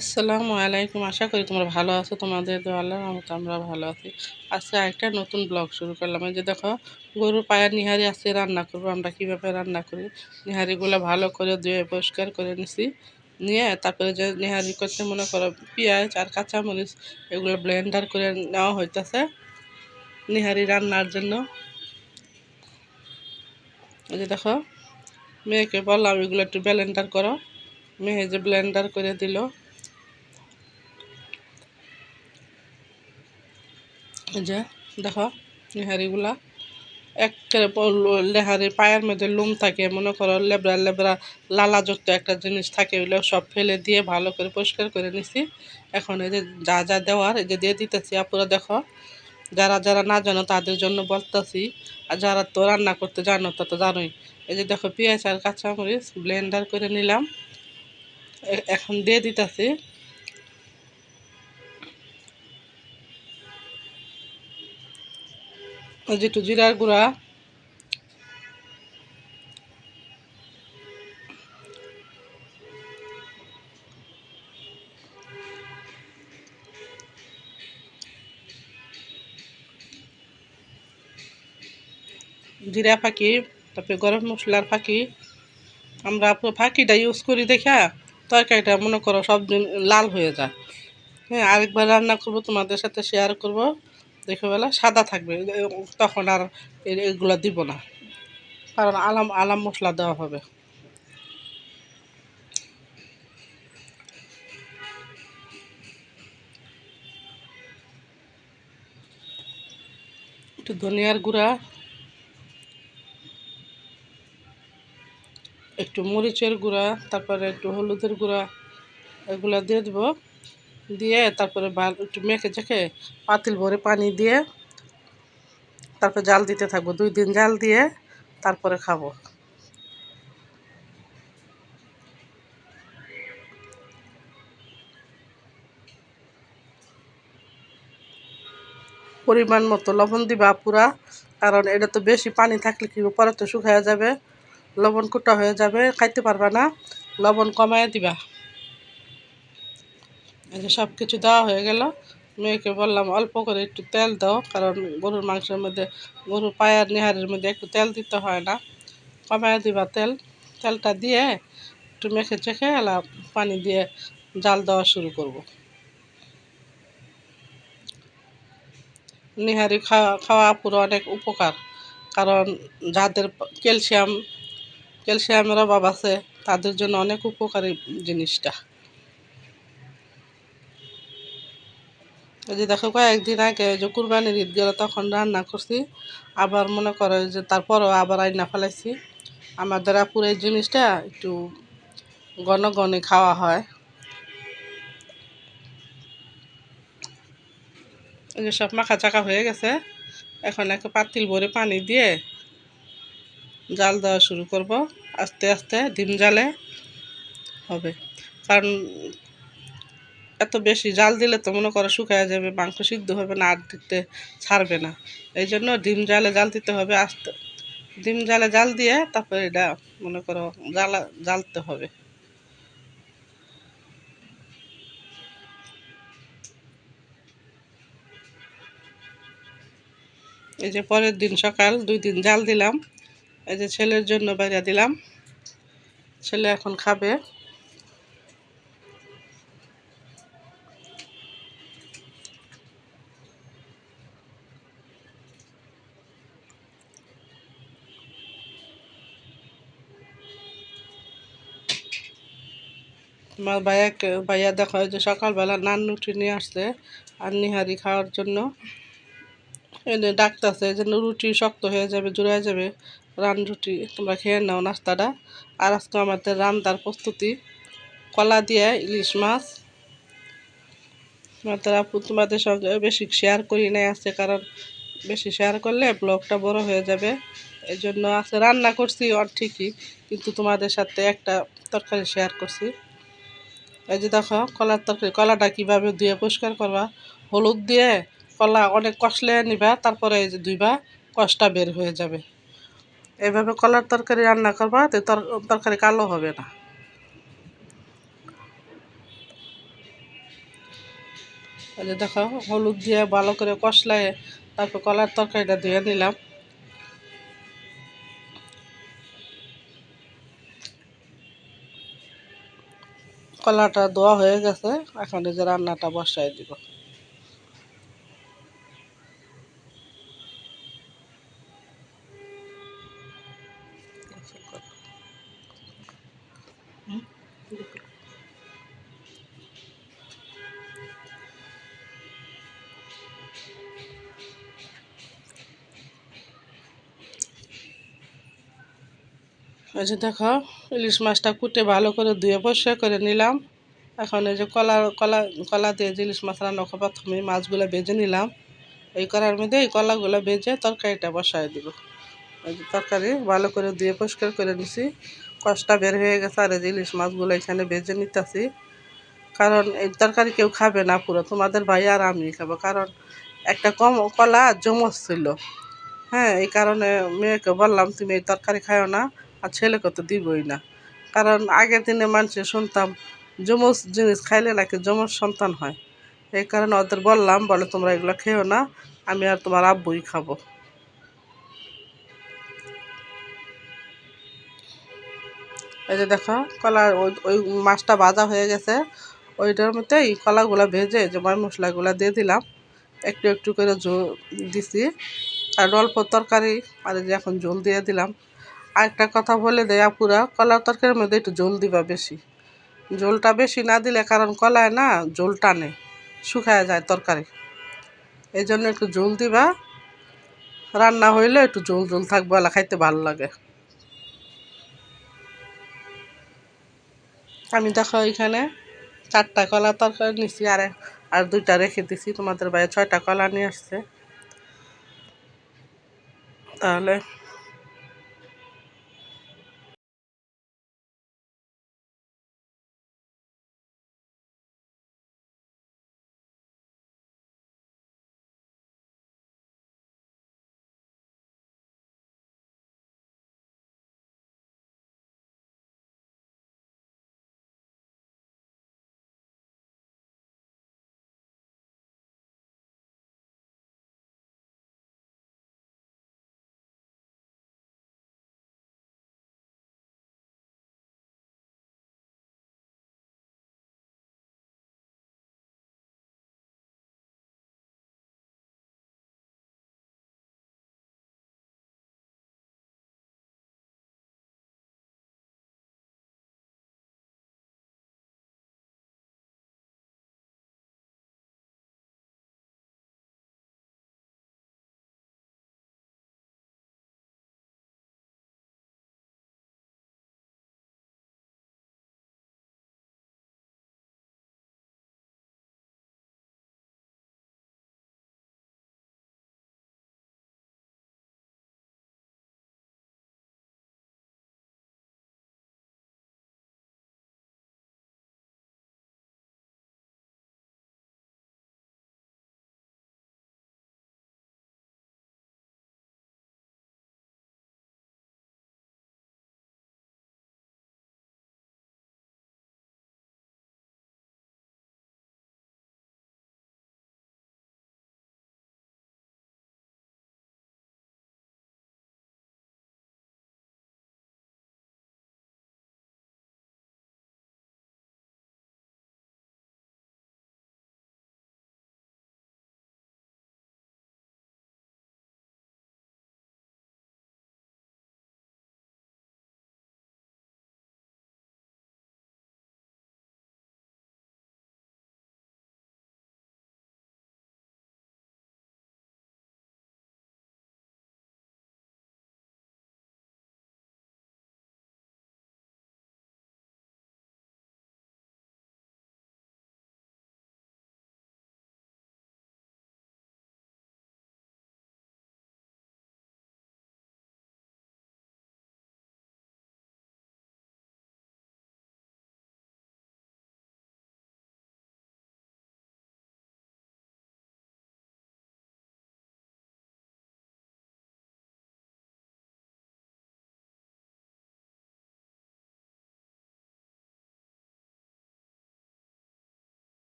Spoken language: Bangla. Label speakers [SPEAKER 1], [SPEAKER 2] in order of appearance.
[SPEAKER 1] আসসালামু আলাইকুম। আশা করি তোমরা ভালো আছো। তোমাদের তো আল্লাহ রহমতে আমরা ভালো আছি। আজকে একটা নতুন ব্লগ শুরু করলাম। এই যে দেখো, গরুর পায়ের নিহারি আজকে রান্না করব। আমরা কীভাবে রান্না করি? নিহারিগুলো ভালো করে ধুয়ে পরিষ্কার করে নিছি। নিয়ে তারপরে যে নিহারি করতে মনে করো পেঁয়াজ আর কাঁচামরিচ এগুলো ব্লেন্ডার করে নেওয়া হইতেছে নিহারি রান্নার জন্য। এই যে দেখো, মেয়েকে বললাম এগুলো একটু ব্লেন্ডার করো। মেয়ে যে ব্লেন্ডার করে দিল যে, দেখো লেহারিগুলা একেবারে লেহারির পায়ের মধ্যে লুম থাকে, মনে করো লেবরা লেবরা লালাযুক্ত একটা জিনিস থাকে ওগুলো সব ফেলে দিয়ে ভালো করে পরিষ্কার করে নিছি। এখন এই যে যা যা দেওয়ার, এই যে দিয়ে দিতেছি, আপুরা দেখো, যারা যারা না জানো তাদের জন্য বলতেছি, আর যারা তো রান্না করতে জানো তা তো জানোই। এই যে দেখো পেঁয়াজ আর কাঁচামরিচ ব্লেন্ডার করে নিলাম। এখন দিয়ে দিতেছি। যেটু জিরার গুঁড়া। জিরা ফাঁকি, তারপরে গরম মশলার ফাঁকি। আমরা ফাঁকিটা ইউজ করি দেখা, তরকারিটা মনে করো সব দিন লাল হয়ে যায়। হ্যাঁ আরেকবার রান্না করব, তোমাদের সাথে শেয়ার করব। দেখে বেলা, সাদা থাকবে। তখন আর এগুলো দিব না। কারণ আলাম আলাম মশলা দেওয়া হবে। একটু ধনিয়ার গুঁড়া, একটু মরিচের গুঁড়া, তারপরে একটু হলুদের গুঁড়া, এগুলো দিয়ে দেবো। দিয়ে তারপরে একটু মেখে চেখে পাতিল ভরে পানি দিয়ে তারপর জাল দিতে থাকব। দুই দিন জাল দিয়ে তারপরে খাব। পরিমাণ মতো লবণ দিবা পুরা, কারণ এটা তো বেশি পানি থাকলে কি পরে তো শুকায় যাবে। লবণ কুটা হয়ে যাবে, খাইতে পারবা না। লবণ কমায় দিবা। যে সব কিছু দেওয়া হয়ে গেল। মেয়েকে বললাম, অল্প করে একটু তেল দাও, কারণ গরুর মাংসের মধ্যে, গরুর পায়ের নেহারের মধ্যে একটু তেল দিতে হয় না। কমায় দিবা তেল। তেলটা দিয়ে একটু মেখে চেখে এলা পানি দিয়ে জাল দেওয়া শুরু করব। নিহারি খাওয়া খাওয়া পুরো অনেক উপকার, কারণ যাদের ক্যালসিয়াম, ক্যালসিয়ামের অভাব আছে, তাদের জন্য অনেক উপকারী জিনিসটা। যে দেখো কয়েকদিন আগে যে কুরবানির ঈদ গেল, তখন রান্না করছি। আবার মনে করো যে তারপরও আবার আইনা ফেলাইছি। আমাদের আপুর এই জিনিসটা একটু ঘন ঘনে খাওয়া হয়। এই যে সব মাখা চাকা হয়ে গেছে। এখন একটা পাতিল ভরে পানি দিয়ে জাল দেওয়া শুরু করব। আস্তে আস্তে ডিম জালে হবে। কারণ এত বেশি জাল দিলে তো মনে করো শুকায় যাবে, মাংস সিদ্ধ হবে না, আর দিতে ছাড়বে না। এই জন্য ডিম জালে জাল দিতে হবে, আস্তে। ডিম জালে জাল দিয়ে তারপরে এটা মনে করো জ্বালা জ্বালতে হবে। এই যে পরের দিন সকাল, দুই দিন জাল দিলাম। এই যে ছেলের জন্য বাইরে দিলাম। ছেলে এখন খাবে। আমার ভাইয়াকে ভাইয়া দেখা হয় যে সকালবেলা নান রুটি নিয়ে আসছে আর নিহারি খাওয়ার জন্য। এনে ডাকতেছে জন্য রুটি শক্ত হয়ে যাবে জোড়ায় যাবে। রান রুটি, তোমরা খেয়ে নাও নাস্তাটা। আর আজকে আমাদের রান্নার প্রস্তুতি, কলা দিয়ে ইলিশ মাছ। তোমাদের আপু তোমাদের সঙ্গে বেশি শেয়ার করি নাই আছে কারণ বেশি শেয়ার করলে ব্লগটা বড় হয়ে যাবে। এই জন্য আছে রান্না করছি অর ঠিকই। কিন্তু তোমাদের সাথে একটা তরকারি শেয়ার করছি। এই যে দেখো, কলার তরকারি, কলাটা কীভাবে ধুয়ে পরিষ্কার করবা? হলুদ দিয়ে কলা অনেক কষলে নিবা, তারপরে এই যে ধুইবা, কষটা বের হয়ে যাবে। এভাবে কলার তরকারি রান্না করবা, তো তরকারি কালো হবে না। এই যে দেখো, হলুদ দিয়ে ভালো করে কষলায় তারপর কলার তরকারিটা ধুয়ে নিলাম। কলাটা ধোয়া হয়ে গেছে এখন এই যে রান্নাটা বসাই দিব। এই যে দেখো, ইলিশ মাছটা কুটে ভালো করে ধুয়ে পরিষ্কার করে নিলাম। এখন এই যে কলা কলা কলা দিয়ে যে ইলিশ মাছ রান্না করব প্রথমে মাছগুলো ভেজে নিলাম। এই করার মধ্যে এই কলাগুলো ভেজে তরকারিটা বসায় দিব। তরকারি ভালো করে ধুয়ে পরিষ্কার করে নিছি। কষটা বের হয়ে গেছে, আর এই যে ইলিশ মাছগুলো এখানে ভেজে নিতেছি। কারণ এই তরকারি কেউ খাবে না পুরো, তোমাদের ভাই আর আমি খাব। কারণ একটা কম কলা জমস ছিল। হ্যাঁ এই কারণে মেয়েকে বললাম, তুমি এই তরকারি খাও না। আর ছেলেকে তো দিবই না। কারণ আগের দিনে মানুষে শুনতাম, যমজ জিনিস খাইলে নাকি যমজ সন্তান হয়। এই কারণে ওদের বললাম, বলে, তোমরা এগুলো খেও না, আমি আর তোমার আব্বুই খাব। এই যে দেখো, কলা ওই ওই মাছটা ভাজা হয়ে গেছে। ওইটার মধ্যে এই কলাগুলো ভেজে যে মশলাগুলো দিয়ে দিলাম। একটু একটু করে ঝোল দিছি। আর অল্প তরকারি, আর যে এখন ঝোল দিয়ে দিলাম। আরেকটা কথা বলে দেয় আপুরা কলা তরকারির মধ্যে একটু জল দিবা বেশি। জলটা বেশি না দিলে, কারণ কলায় না জল টানে, শুকায় যায় তরকারি। এই জন্য একটু জল দিবা। রান্না হইলে একটু জল ঝোল থাকবে এলা খাইতে ভালো লাগে। আমি দেখো এখানে চারটা কলা তরকারি নিছি, আর আর দুইটা রেখে দিছি। তোমাদের বাইরে ছয়টা কলা নিয়ে আসছে। তাহলে